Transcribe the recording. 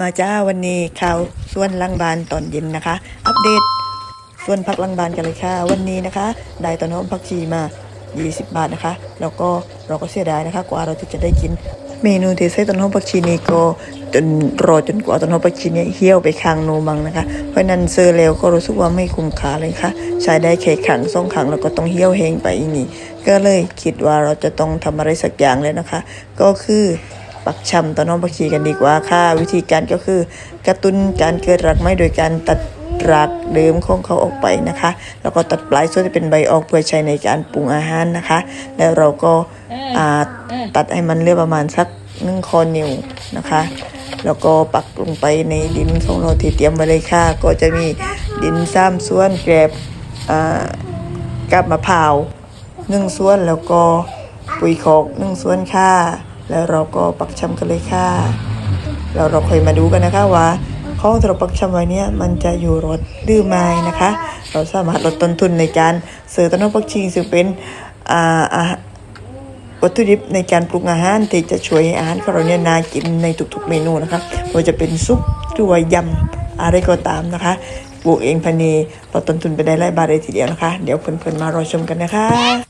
มาจ้าวันนี้ข่าวส่วนลังบานตอนเย็นนะคะ อัปเดตส่วนพักลังบานกันเลยค่ะ วันนี้นะคะ ได้ต้นหอมผักชีมา 20 บาทนะคะ แล้วก็เราก็เสียดายนะคะ กว่าเราจะได้กิน เมนูที่ใส่ต้นหอมผักชีนี้ก็จนรอจนกว่าต้นหอมผักชีเนี่ยเหี่ยวไปค้างโนมังนะคะ เพราะนั้นเซอร์แล้วก็รู้สึกว่าไม่คุ้มค่าเลยค่ะ ใช้ได้แค่ครั้งสองครั้งแล้วก็ต้องเหี่ยวแห้งไปอีกนี่ก็เลยคิดว่าเราจะต้องทำอะไรสักอย่างเลยนะคะ ก็คือ ปักชำต้นหอมผักชีกันดีกว่าค่ะ วิธีการก็คือกระตุ้นการเกิดรักไม้โดยการตัดรากเดิมของเขาออกไปนะคะ แล้วก็ตัดปลายส่วนที่เป็นใบออกเพื่อใช้ในการปรุงอาหารนะคะ แล้วเราก็ตัดให้มันเลือประมาณสักหนึ่งคอนิ้วนะคะ แล้วก็ปักลงไปในดินของเราที่เตรียมไว้เลยค่ะ ก็จะมีดินซ้ำส่วนแกรบกับมะพร้าวหนึ่งส่วนแล้วก็ปุ๋ยคอกหนึ่งส่วนค่ะ แล้วเราก็ปักชำกันเลยค่ะเราเราค่อยมาดูกันนะคะว่าของที่เราปักชำไว้เนี่ยมันจะอยู่รสดื้อไหมนะคะ เราสามารถลดต้นทุนในการเสิร์ฟต้นผักชีซึ่งเป็นอ่าวัตถุดิบในการปรุงอาหารที่จะช่วยให้อาหารของเราเนี่ยน่ากินในทุกๆเมนูนะคะไม่ว่าจะเป็นซุปหรือว่ายำอะไรก็ตามนะคะปลูกเองภายในลดต้นทุนไปได้หลายบาทเลยทีเดียวนะคะ เดี๋ยวเพื่อนๆมารอชมกันนะคะ